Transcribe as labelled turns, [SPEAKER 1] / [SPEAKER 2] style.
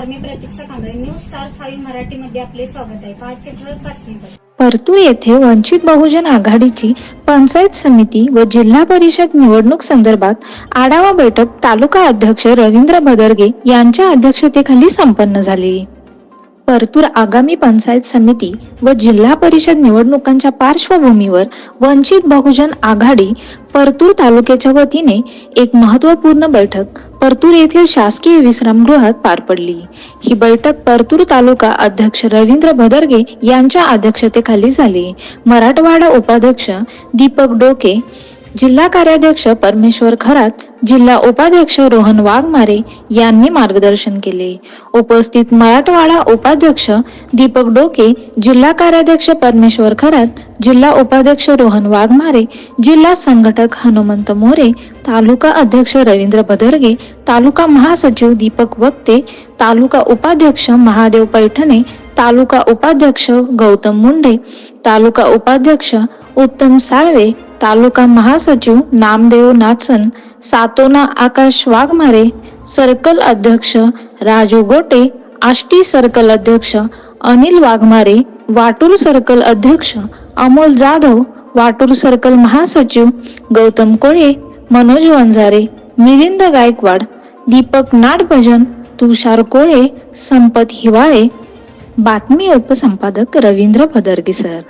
[SPEAKER 1] Five मराठीमध्ये आपले स्वागत आहे. पाचशे ठळक बातमीपत्र.
[SPEAKER 2] परतूर येथे वंचित बहुजन आघाडीची पंचायत समिती व जिल्हा परिषद निवडणूक संदर्भात आढावा बैठक तालुका अध्यक्ष रवींद्र भदरगे यांच्या अध्यक्षतेखाली संपन्न झाली. परतूर आगामी पंचायत समिती व जिल्हा परिषद निवडणुकांच्या पार्श्वभूमीवर वंचित बहुजन आघाडी परतूर तालुक्याच्या वतीने एक महत्त्वपूर्ण बैठक परतूर येथील शासकीय विश्रामगृहात पार पडली. ही बैठक परतूर तालुका अध्यक्ष रवींद्र भदरगे यांच्या अध्यक्षतेखाली झाली. मराठवाडा उपाध्यक्ष दीपक डोके जिल्हा कार्याध्यक्ष परमेश्वर खरात जिल्हा उपाध्यक्ष रोहन वाघमारे यांनी मार्गदर्शन केले. उपस्थित मराठवाडा उपाध्यक्ष दीपक डोके जिल्हा कार्याध्यक्ष परमेश्वर खरात जिल्हा उपाध्यक्ष रोहन वाघमारे जिल्हा संघटक हनुमंत मोरे तालुका अध्यक्ष रवींद्र भदर्गे तालुका महासचिव दीपक वक्ते तालुका उपाध्यक्ष महादेव पैठणे तालुका उपाध्यक्ष गौतम मुंडे तालुका उपाध्यक्ष उत्तम साळवे तालुका महासचिव नामदेव नाचन सातोना आकाश वाघमारे सर्कल अध्यक्ष राजू गोटे आष्टी सर्कल अध्यक्ष अनिल वाघमारे वाटूर सर्कल अध्यक्ष अमोल जाधव वाटूर सर्कल महासचिव गौतम कोळे मनोज वंजारे मिलिंद गायकवाड दीपक नाडभजन तुषार कोळे संपत हिवाळे. बातमी उपसंपादक रवींद्र भदरगे सर.